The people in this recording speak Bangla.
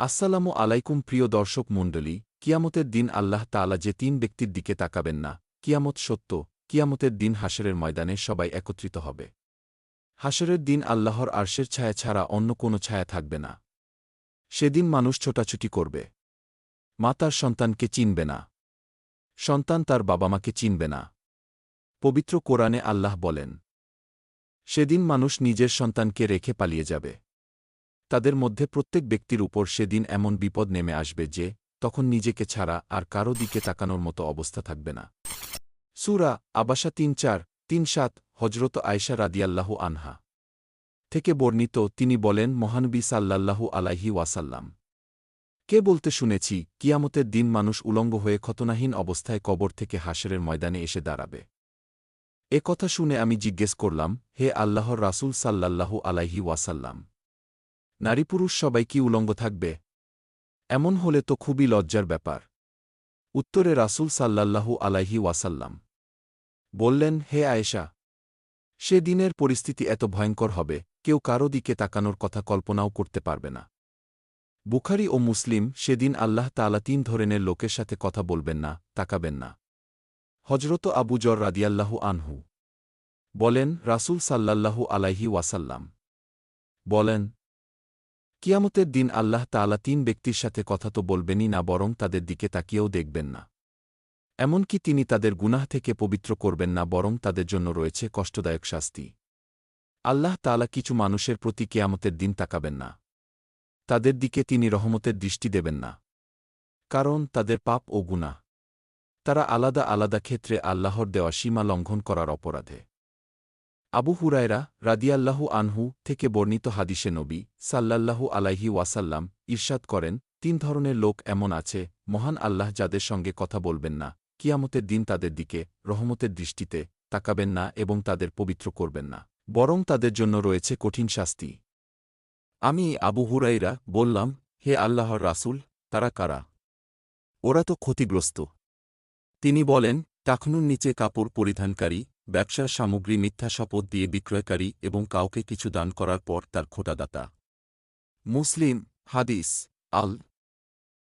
আসসালামু আলাইকুম প্রিয় দর্শক মণ্ডলী, কিয়ামতের দিন আল্লাহ তাআলা যে তিন ব্যক্তির দিকে তাকাবেন না, কিয়ামত সত্য, কিয়ামতের দিন হাসরের ময়দানে সবাই একত্রিত হবে। হাসরের দিন আল্লাহর আরশের ছায়া ছাড়া অন্য কোনো ছায়া থাকবে না। সেদিন মানুষ ছোটাছুটি করবে। মা তার সন্তানকে চিনবে না। সন্তান তার বাবামাকে চিনবে না। পবিত্র কোরআনে আল্লাহ বলেন, সেদিন মানুষ নিজের সন্তানকে রেখে পালিয়ে যাবে। তাদের মধ্যে প্রত্যেক ব্যক্তির উপর সেদিন এমন বিপদ নেমে আসবে যে, তখন নিজেকে ছাড়া আর কারও দিকে তাকানোর মতো অবস্থা থাকবে না। সুরা আবাসা তিন চার, তিন সাত হজরত আয়সা রাদিয়াল্লাহু আনহা থেকে বর্ণিত তিনি বলেন, মহানবী সাল্লাল্লাহু আলাইহি ওয়াসাল্লাম, কে বলতে শুনেছি, কিয়ামতের দিন মানুষ উলঙ্গ হয়ে ক্ষতনাহীন অবস্থায় কবর থেকে হাসরের ময়দানে এসে দাঁড়াবে। এ কথা শুনে আমি জিজ্ঞেস করলাম, হে আল্লাহর রাসূল সাল্লাল্লাহু আলাইহি ওয়াসাল্লাম নারী পুরুষ সবাই কি উলঙ্গ থাকবে? এমন হলে তো খুবই লজ্জার ব্যাপার। উত্তরে রাসূল সাল্লাল্লাহু আলাইহি ওয়াসাল্লাম বললেন, হে আয়েশা, সে দিনের পরিস্থিতি এত ভয়ঙ্কর হবে, কেউ কারও দিকে তাকানোর কথা কল্পনাও করতে পারবে না। বুখারি ও মুসলিম সেদিন আল্লাহ তাআলা তিন ধরনের লোকের সাথে কথা বলবেন না, তাকাবেন না। হজরত আবু জর রাদিয়াল্লাহু আনহু বলেন, রাসূল সাল্লাল্লাহু আলাইহি ওয়াসাল্লাম বলেন কিয়ামতের দিন আল্লাহ তাআলা তিন ব্যক্তির সাথে কথা তো বলবেনই না, বরং তাদের দিকে তাকিয়েও দেখবেন না। এমনকি তিনি তাদের গুনাহ থেকে পবিত্র করবেন না, বরং তাদের জন্য রয়েছে কষ্টদায়ক শাস্তি। আল্লাহ তাআলা কিছু মানুষের প্রতি কেয়ামতের দিন তাকাবেন না। তাদের দিকে তিনি রহমতের দৃষ্টি দেবেন না। কারণ তাদের পাপ ও গুনাহ। তারা আলাদা আলাদা ক্ষেত্রে আল্লাহর দেওয়া সীমা লঙ্ঘন করার অপরাধে। আবু হুরায়রা রাদিয়াল্লাহু আনহু থেকে বর্ণিত হাদিসে নবী সাল্লাল্লাহু আলাইহি ওয়াসাল্লাম ঈর্ষাদ করেন, তিন ধরনের লোক এমন আছে, মহান আল্লাহ যাদের সঙ্গে কথা বলবেন না, কিয়ামতের দিন তাদের দিকে, রহমতের দৃষ্টিতে তাকাবেন না এবং তাদের পবিত্র করবেন না, বরং তাদের জন্য রয়েছে কঠিন শাস্তি। আমি আবু হুরাইরা বললাম, হে আল্লাহর রাসূল, তারা কারা? ওরা তো ক্ষতিগ্রস্ত। তিনি বলেন টাকনুর নিচে কাপড় পরিধানকারী ব্যবসার সামগ্রী মিথ্যা শপথ দিয়ে বিক্রয়কারী এবং কাউকে কিছু দান করার পর তার খোটাদাতা মুসলিম, হাদিস, আল